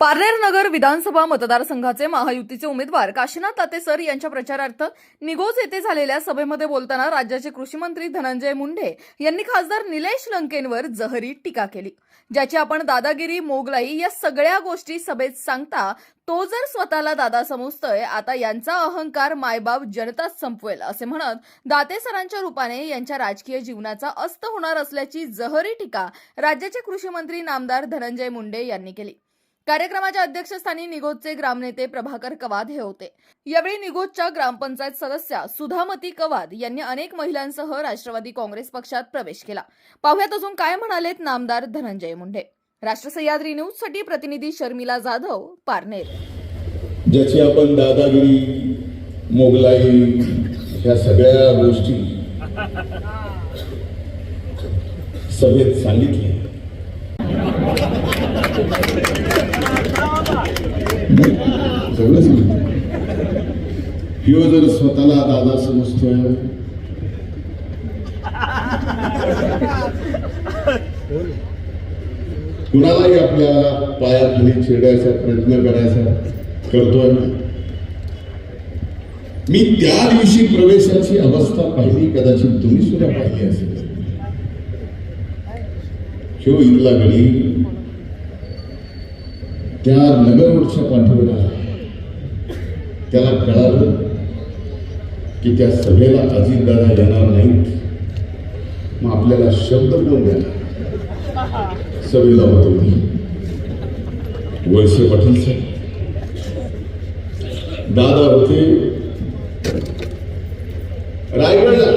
पारनेर नगर विधानसभा मतदारसंघाचे महायुतीचे उमेदवार काशीनाथ तातेसर यांच्या प्रचारार्थ निगोज येथे झालेल्या सभेमध्ये बोलताना राज्याचे कृषी मंत्री धनंजय मुंडे यांनी खासदार निलेश लंकेंवर जहरी टीका केली ज्याची आपण दादागिरी मोगलाई या सगळ्या गोष्टी सभेत सांगता तो जर स्वतःला दादा समजतोय आता यांचा अहंकार मायबाप जनताच संपवेल असे म्हणत दातेसरांच्या रूपाने यांच्या राजकीय जीवनाचा अस्त होणार असल्याची जहरी टीका राज्याचे कृषी मंत्री नामदार धनंजय मुंडे यांनी केली. कार्यक्रमाच्या अध्यक्षस्थानी निगोजचे ग्रामनेते प्रभाकर कवाद हे होते. यावेळी निगोजच्या ग्रामपंचायत सदस्या सुधामती कवाद यांनी अनेक महिलांसह राष्ट्रवादी काँग्रेस पक्षात प्रवेश केला. पाहुयात अजून काय म्हणालेत नामदार धनंजय मुंडे राष्ट्र सह्याद्री न्यूजसाठी प्रतिनिधी शर्मिला जाधव पारनेर. ज्याची आपण दादागिरी मोगलाई ह्या सगळ्या गोष्टी सभेत सांगितले सगळं सांगितलं ह्यो जर स्वतःला दादा समजतोय. कुणालाही आपल्या पायाखाली चिरडायचा प्रयत्न करायचा करतोय. मी त्या दिवशी प्रवेशाची अवस्था पाहिली कदाचित तुम्ही सुद्धा पाहिली असेल. शिव इथला गडी त्या नगर रोडच्या त्याला कळालं की त्या सभेला अजितदादा येणार नाहीत. मग आपल्याला शब्द कोण द्यायला सभेला होतो मी. वळसे पाटील साहेब. दादा होते रायगडला.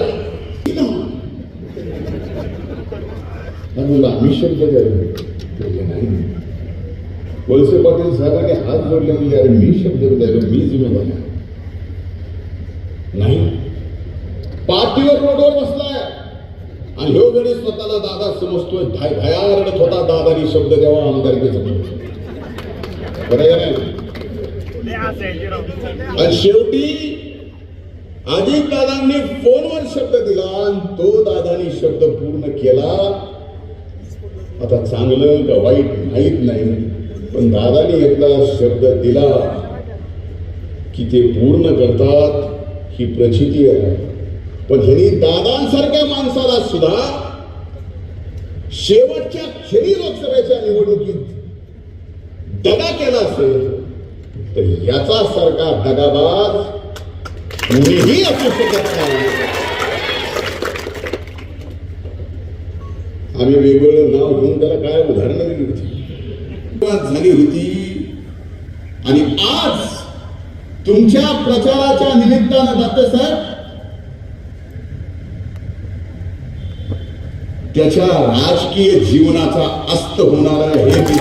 आणि आम्ही शब्द द्यायला नाही. वळसे पाटील साहेबांनी हात जोडले म्हणजे अरे मी शब्द द्यायला मी जिम्मेदार नाही. पाठीवर रोडवर बसलाय. आणि ह्यो गणेश स्वतःला दादा समजतोय. धाय भया रडत होता दादानी शब्द द्यावा आमदारकीचा बरं आणि शेवटी अजित दादांनी फोनवर शब्द दिला आणि तो दादानी शब्द पूर्ण केला. आता चांगलं का वाईट माहीत नाही. पण दादानी एकदा शब्द दिला की ते पूर्ण करतात ही प्रचिती आहे. पण ह्यांनी दादांसारख्या माणसाला सुद्धा शेवटच्या क्षणी लोकसभेच्या निवडणुकीत दगा केला असेल तर याचा सारखा दगाबाज कोणीही असू शकत नाही. आम्ही वेगवेगळं नाव घेऊन त्याला काय उदाहरणं दिली होती? झाली होती. आणि आज तुमच्या प्रचाराच्या निमित्तानं दाते सर त्याच्या राजकीय जीवनाचा अस्त होणार आहे हे मी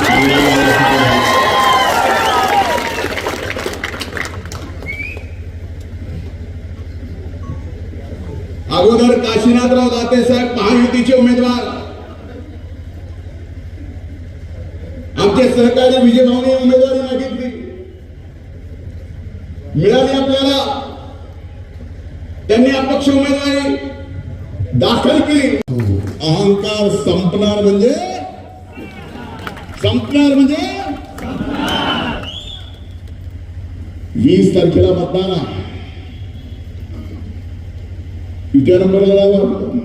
अगोदर काशीनाथराव दाते साहेब महायुतीचे उमेदवार सहकारी विजय भाऊने उमेदवारी मागितली. मिळाली आपल्याला. त्यांनी अपक्ष उमेदवारी दाखल केली. अहंकार संपणार म्हणजे? संपणार म्हणजे? वीस तारखेला मतदान आहे. किती नंबरला लावा.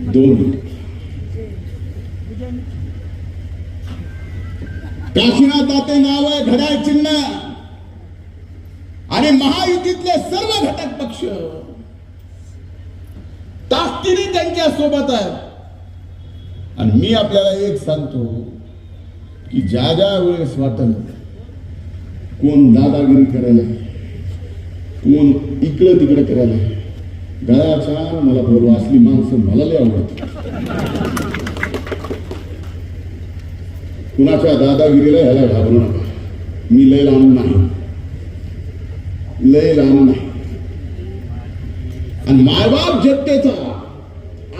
दोन. काशीनाथ दाते नाव आहे घड्याळ चिन्ह. आणि महायुतीतले सर्व घटक पक्ष. ताकदीने त्यांच्यासोबत आहेत. आणि मी आपल्याला एक सांगतो की ज्या ज्या वेळेस वाटल कोण दादागिरी करायला कोण इकडं तिकडं करायला गळ्याच्या मला बरोबर असली माणसं मला लय आवडत कुणाच्या दादागिरीला ह्याला घाबरू नका. मी लय लांब नाही. लय लांब नाही. आणि मायबाप जनतेचा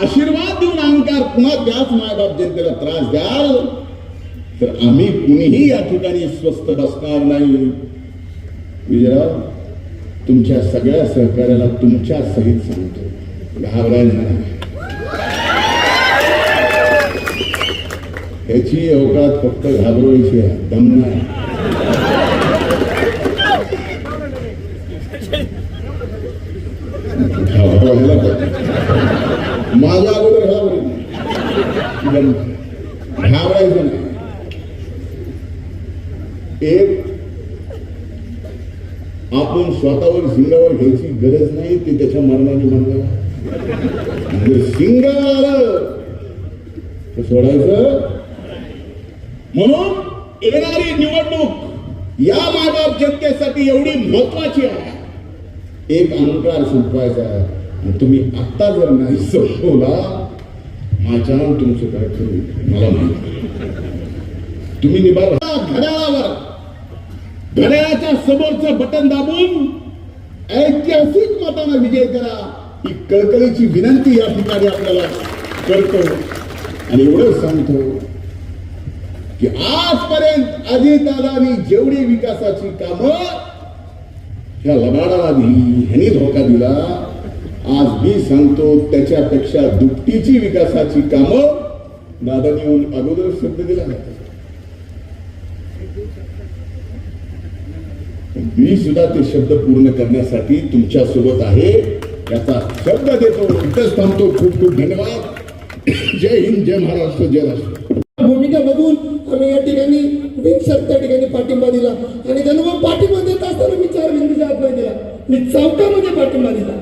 आशीर्वाद देऊन अहंकार पुन्हा त्याच मायबाप जनतेला त्रास द्याल. तर आम्ही कुणीही या ठिकाणी स्वस्त बसणार नाही. विजयराव तुमच्या सगळ्या सहकार्याला तुमच्या सहित सांगतो. घाबरायला नाही. ह्याची अवकात फक्त घाबरवायची आहे. दम घाबरवायला माझ्या अगोदर घाबरेल घाबरायचं एक आपण स्वतःवर सिंगावर घ्यायची गरज नाही ते त्याच्या मरणाने म्हणलं जर आलं तर सोडायचं म्हणून येणारी निवडणूक या मागाप जनतेसाठी एवढी महत्वाची आहे. एक अंकार सुटवायचा आहे. तुम्ही आत्ता जर नाही संपवला माझ्या तुमचं काय करू? मला माहीत तुम्ही निभार घड्याळावर घड्याळाच्या समोरचं बटन दाबून ऐतिहासिक मतांना विजय करा. ही कळकळीची विनंती या ठिकाणी आपल्याला करतो. आणि एवढं सांगतो की आजपर्यंत अजितदादांनी जेवढी विकासाची कामं ह्या लबाडाला दिली ह्यांनी धोका दिला. आज मी सांगतो त्याच्यापेक्षा दुपटीची विकासाची कामं दादानी येऊन अगोदर शब्द दिला मी सुद्धा ते शब्द पूर्ण करण्यासाठी तुमच्यासोबत आहे. याचा शब्द देतो इथंच थांबतो. खूप खूप धन्यवाद. जय हिंद जय महाराष्ट्र जय राष्ट्र. भूमिका बघून या ठिकाणी बिनशर्त त्या ठिकाणी पाठिंबा दिला. आणि त्यांना मग पाठिंबा देत असताना मी चार बिंदूचा अभ्यास दिला मी चौकामध्ये पाठिंबा दिला.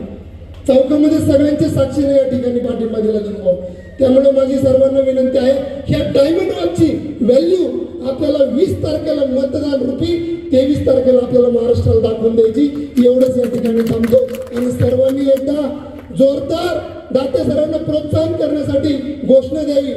चौकामध्ये सगळ्यांच्या साक्षीने या ठिकाणी पाठिंबा दिला त्यांना त्यामुळे माझी सर्वांना विनंती आहे ह्या डायमंड वॉलची व्हॅल्यू आपल्याला वीस तारखेला मतदान रुपी तेवीस तारखेला आपल्याला महाराष्ट्राला दाखवून द्यायची. एवढंच या ठिकाणी थांबतो. आणि सर्वांनी एकदा जोरदार दाते सरांना प्रोत्साहन करण्यासाठी घोषणा द्यावी.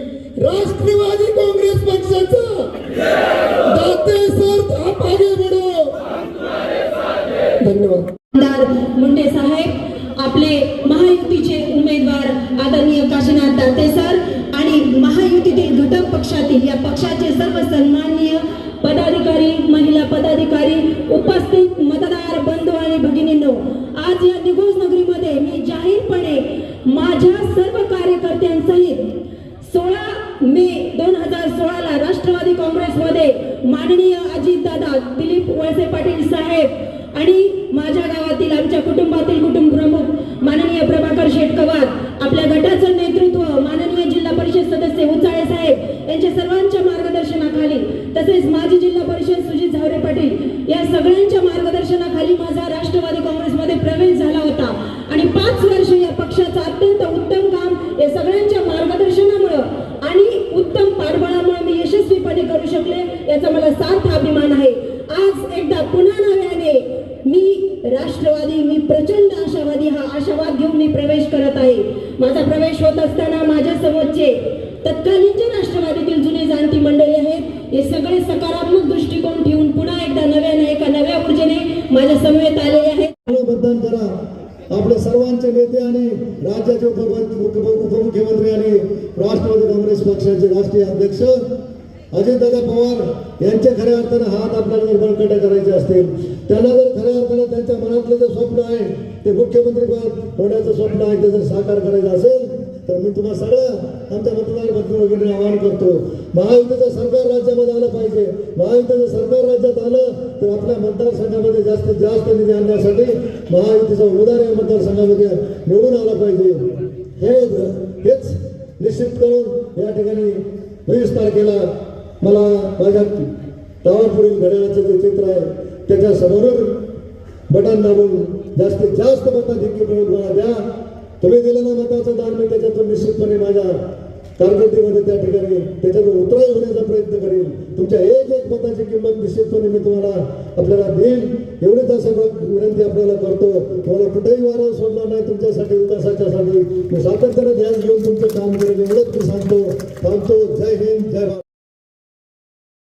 धन्यवाद. आमदार मुंडे साहेब आपले महायुतीचे उमेदवार आदरणीय काशीनाथ दाते सर आणि महायुतीतील घटक पक्षातील या पक्षाचे सर्व सन्माननीय पदाधिकारी महिला पदाधिकारी उपस्थित मतदार बंधू आणि भगिनींनो आज या निघोज नगरीमध्ये मी जाहीरपणे माझ्या सर्व कार्यकर्त्यांसहित सोळा मे दोन हजार सोळाला राष्ट्रवादी काँग्रेसमध्ये माननीय अजितदादा दिलीप वळसे पाटील साहेब आणि माझ्या गावातील आमच्या कुटुंबातील कुटुंब प्रमुख माननीय प्रभाकर शेटकवार आपल्या गटाचं नेतृत्व माननीय जिल्हा परिषद सदस्य उचाळे त्यांच्या सर्वांच्या मार्गदर्शनाखाली तसेच माजी जिल्हा परिषद सुजित झावरे पाटील या सगळ्यांच्या मार्गदर्शनाखाली माझा राष्ट्रवादी काँग्रेसमध्ये प्रवेश झाला होता. आणि पाच वर्ष या पक्षाचं अत्यंत उत्तम काम या सगळ्यांच्या मार्गदर्शनामुळं आणि उत्तम पाठबळामुळे मी यशस्वीपणे करू शकले याचा मला सार्थ अभिमान आहे. आज एकदा पुन्हा नव्याने मी राष्ट्रवादी मी प्रचंड आशावादी हा आशावाद घेऊन मी प्रवेश करत आहे. माझा प्रवेश होत असताना माझ्या समोरचे तत्कालीन हे सकारात्मक दृष्टिकोन ठेवून पुन्हा एकदा नव्याने एका नव्या ऊर्जेने माझ्या समवेत आलेले आहेत आपलं मतदान करा आपले सर्वांचे नेते आणि राज्याचे उपमुख्यमंत्री आणि राष्ट्रवादी काँग्रेस पक्षाचे राष्ट्रीय अध्यक्ष अजितदादा पवार यांच्या खऱ्या अर्थानं हात आपल्याला जर करायचे असतील. त्यांना जर खऱ्या अर्थानं त्यांच्या मनातलं जे स्वप्न आहे ते मुख्यमंत्री पद होण्याचं स्वप्न आहे ते जर साकार करायचं असेल तर मी तुम्हाला सगळं आमच्या मतदार बंधू वगैरे आवाहन करतो. महायुतीचं सरकार राज्यामध्ये आलं पाहिजे. महायुतीचं सरकार राज्यात आलं तर आपल्या मतदारसंघामध्ये जास्तीत जास्त निधी आणण्यासाठी महायुतीचा उमेदवार या मतदारसंघामध्ये निवडून आला पाहिजे. हे हेच निश्चित करून या ठिकाणी वीस तारखेला मला माझ्या गावापुढील घड्याळाचं जे चित्र आहे त्याच्या समोरून बटन दाबून जास्तीत जास्त मताधिक्य मिळवून मला द्या. तुम्ही दिलेलं मताचं दान मी त्याच्यातून निश्चितपणे माझ्या कारकिर्दीमध्ये त्या ठिकाणी त्याच्यातून उतराई होण्याचा प्रयत्न करेल. तुमच्या एक एक मताची किंमत निश्चितपणे मी तुम्हाला आपल्याला देईन एवढीच असं विनंती आपल्याला करतो. तुम्हाला कुठेही वारं सोडणार नाही. तुमच्यासाठी विकासाच्यासाठी मी सातत्याने ध्यान घेऊन तुमचं काम करेल एवढंच मी सांगतो. थांबतो. जय हिंद जय भारत.